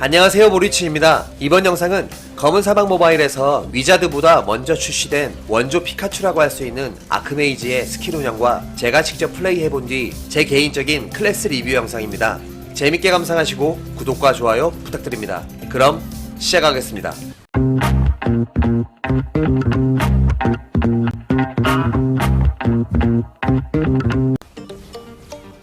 안녕하세요 모리치입니다. 이번 영상은 검은 사막 모바일에서 위자드보다 먼저 출시된 원조 피카츄라고 할 수 있는 아크메이지의 스킬 운영과 제가 직접 플레이해본 뒤 제 개인적인 클래스 리뷰 영상입니다. 재밌게 감상하시고 구독과 좋아요 부탁드립니다. 그럼 시작하겠습니다.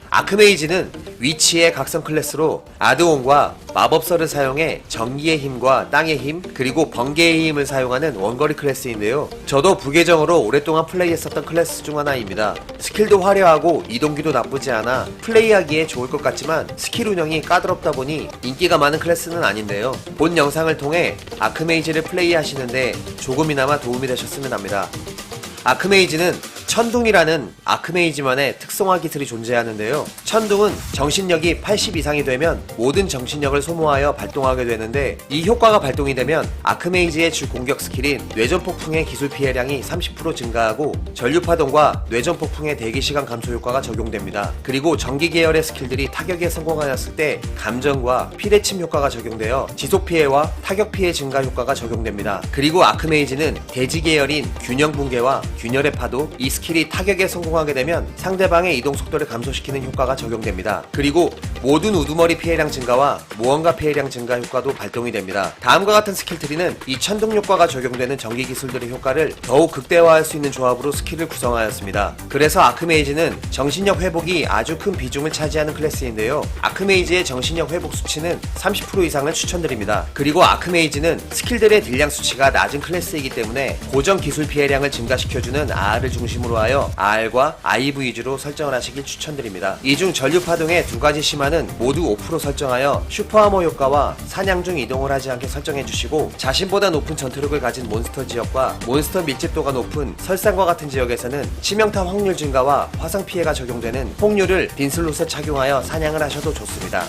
아크메이지는 위치의 각성 클래스로 아드온과 마법서를 사용해 전기의 힘과 땅의 힘 그리고 번개의 힘을 사용하는 원거리 클래스인데요. 저도 부계정으로 오랫동안 플레이했었던 클래스 중 하나입니다. 스킬도 화려하고 이동기도 나쁘지 않아 플레이하기에 좋을 것 같지만 스킬 운영이 까다롭다 보니 인기가 많은 클래스는 아닌데요. 본 영상을 통해 아크메이지를 플레이하시는데 조금이나마 도움이 되셨으면 합니다. 아크메이지는 천둥이라는 아크메이지만의 특성화 기술이 존재하는데요. 천둥은 정신력이 80 이상이 되면 모든 정신력을 소모하여 발동하게 되는데 이 효과가 발동이 되면 아크메이지의 주 공격 스킬인 뇌전폭풍의 기술 피해량이 30% 증가하고 전류파동과 뇌전폭풍의 대기시간 감소 효과가 적용됩니다. 그리고 전기 계열의 스킬들이 타격에 성공하였을 때 감정과 피대침 효과가 적용되어 지속 피해와 타격 피해 증가 효과가 적용됩니다. 그리고 아크메이지는 대지 계열인 균형 붕괴와 균열의 파도 이 스킬이 타격에 성공하게 되면 상대방의 이동 속도를 감소시키는 효과가 적용됩니다. 그리고 모든 우두머리 피해량 증가와 무언가 피해량 증가 효과도 발동이 됩니다. 다음과 같은 스킬 트리는 이 천둥 효과가 적용되는 전기 기술들의 효과를 더욱 극대화할 수 있는 조합으로 스킬을 구성하였습니다. 그래서 아크메이지는 정신력 회복이 아주 큰 비중을 차지하는 클래스인데요. 아크메이지의 정신력 회복 수치는 30% 이상을 추천드립니다. 그리고 아크메이지는 스킬들의 딜량 수치가 낮은 클래스이기 때문에 고정 기술 피해량을 증가시켜주는 R을 중심으로 하여 R과 IV 위주로 설정을 하시길 추천드립니다. 이중 전류 파동의 두 가지 심화는 모두 5% 설정하여 슈퍼하머 효과와 사냥 중 이동을 하지 않게 설정해 주시고 자신보다 높은 전투력을 가진 몬스터 지역과 몬스터 밀집도가 높은 설상과 같은 지역에서는 치명타 확률 증가와 화상 피해가 적용되는 폭류를 빈슬롯에 착용하여 사냥을 하셔도 좋습니다.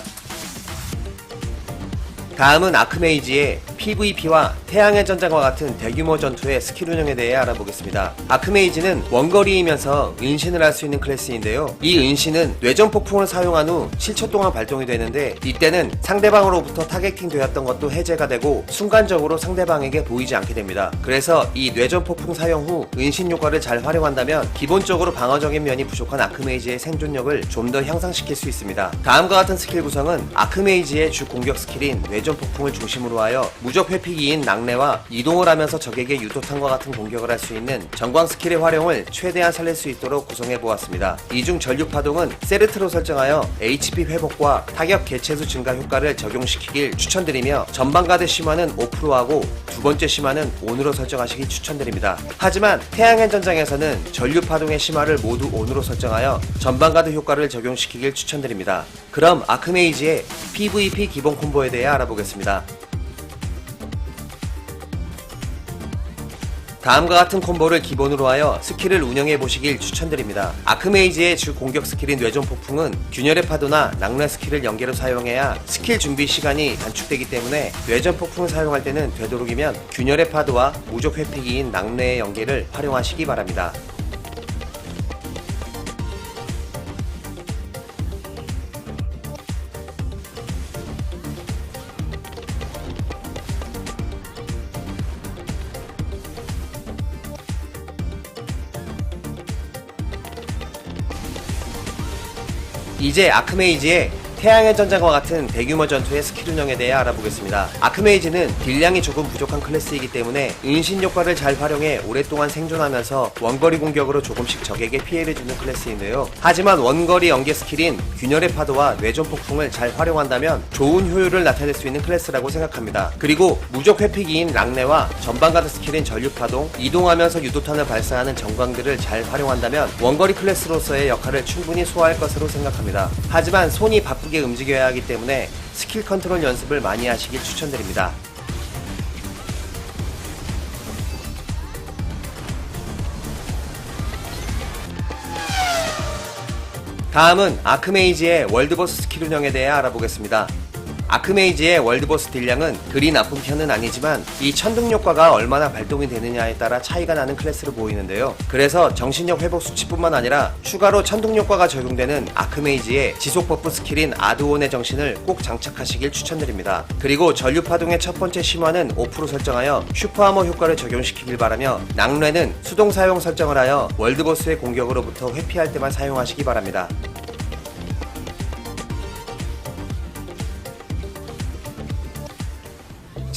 다음은 아크메이지의 PVP와 태양의 전장과 같은 대규모 전투의 스킬 운영에 대해 알아보겠습니다. 아크메이지는 원거리이면서 은신을 할 수 있는 클래스인데요. 이 은신은 뇌전 폭풍을 사용한 후 7초 동안 발동이 되는데 이때는 상대방으로부터 타겟팅 되었던 것도 해제가 되고 순간적으로 상대방에게 보이지 않게 됩니다. 그래서 이 뇌전 폭풍 사용 후 은신 효과를 잘 활용한다면 기본적으로 방어적인 면이 부족한 아크메이지의 생존력을 좀 더 향상시킬 수 있습니다. 다음과 같은 스킬 구성은 아크메이지의 주 공격 스킬인 뇌전 폭풍을 중심으로 하여 무적 회피기인 낙뢰와 이동을 하면서 적에게 유도탄과 같은 공격을 할 수 있는 전광 스킬의 활용을 최대한 살릴 수 있도록 구성해 보았습니다. 이중 전류 파동은 세르트로 설정하여 HP 회복과 타격 개체수 증가 효과를 적용시키길 추천드리며 전방가드 심화는 5%하고 두 번째 심화는 ON으로 설정하시길 추천드립니다. 하지만 태양의 전장에서는 전류 파동의 심화를 모두 ON으로 설정하여 전방가드 효과를 적용시키길 추천드립니다. 그럼 아크메이지의 PVP 기본 콤보에 대해 알아보겠습니다. 다음과 같은 콤보를 기본으로 하여 스킬을 운영해 보시길 추천드립니다. 아크메이지의 주 공격 스킬인 뇌전 폭풍은 균열의 파도나 낙뢰 스킬을 연계로 사용해야 스킬 준비 시간이 단축되기 때문에 뇌전 폭풍을 사용할 때는 되도록이면 균열의 파도와 무적 회피기인 낙뢰의 연계를 활용하시기 바랍니다. 이제 아크메이지의 태양의 전장과 같은 대규모 전투의 스킬 운영에 대해 알아보겠습니다. 아크메이지는 딜량이 조금 부족한 클래스이기 때문에 은신 효과를 잘 활용해 오랫동안 생존하면서 원거리 공격으로 조금씩 적에게 피해를 주는 클래스인데요. 하지만 원거리 연계 스킬인 균열의 파도와 뇌전 폭풍을 잘 활용한다면 좋은 효율을 나타낼 수 있는 클래스라고 생각합니다. 그리고 무적 회피기인 랑네와 전방가드 스킬인 전류파동, 이동하면서 유도탄을 발사하는 정광들을 잘 활용한다면 원거리 클래스로서의 역할을 충분히 소화할 것으로 생각합니다. 하지만 손이 바 쁘게 움직여야 하기 때문에 스킬 컨트롤 연습을 많이 하시길 추천드립니다. 다음은 아크메이지의 월드버스 스킬 운영에 대해 알아보겠습니다. 아크메이지의 월드보스 딜량은 그리 나쁜 편은 아니지만 이 천둥 효과가 얼마나 발동이 되느냐에 따라 차이가 나는 클래스로 보이는데요. 그래서 정신력 회복 수치뿐만 아니라 추가로 천둥 효과가 적용되는 아크메이지의 지속 버프 스킬인 아드온의 정신을 꼭 장착하시길 추천드립니다. 그리고 전류 파동의 첫 번째 심화는 5% 설정하여 슈퍼하머 효과를 적용시키길 바라며 낙뢰는 수동 사용 설정을 하여 월드보스의 공격으로부터 회피할 때만 사용하시기 바랍니다.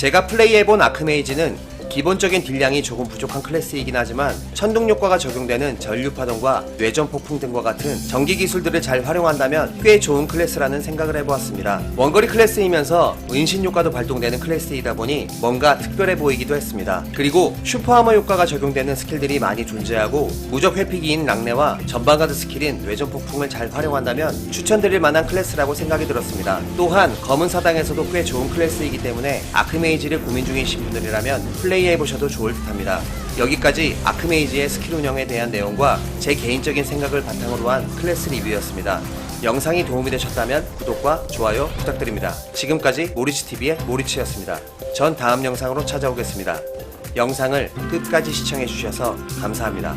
제가 플레이해본 아크메이지는 기본적인 딜량이 조금 부족한 클래스이긴 하지만 천둥 효과가 적용되는 전류 파동과 뇌전 폭풍 등과 같은 전기 기술들을 잘 활용한다면 꽤 좋은 클래스라는 생각을 해보았습니다. 원거리 클래스이면서 은신 효과도 발동되는 클래스이다 보니 뭔가 특별해 보이기도 했습니다. 그리고 슈퍼하머 효과가 적용되는 스킬들이 많이 존재하고 무적 회피기인 랑네와 전방가드 스킬인 뇌전 폭풍을 잘 활용한다면 추천드릴 만한 클래스라고 생각이 들었습니다. 또한 검은 사당에서도 꽤 좋은 클래스이기 때문에 아크메이지를 고민 중이신 분들이라면 플레이해 보셔도 좋을 듯합니다. 여기까지 아크메이지의 스킬 운영에 대한 내용과 제 개인적인 생각을 바탕으로 한 클래스 리뷰였습니다. 영상이 도움이 되셨다면 구독과 좋아요 부탁드립니다. 지금까지 모리치TV의 모리치였습니다. 전 다음 영상으로 찾아오겠습니다. 영상을 끝까지 시청해주셔서 감사합니다.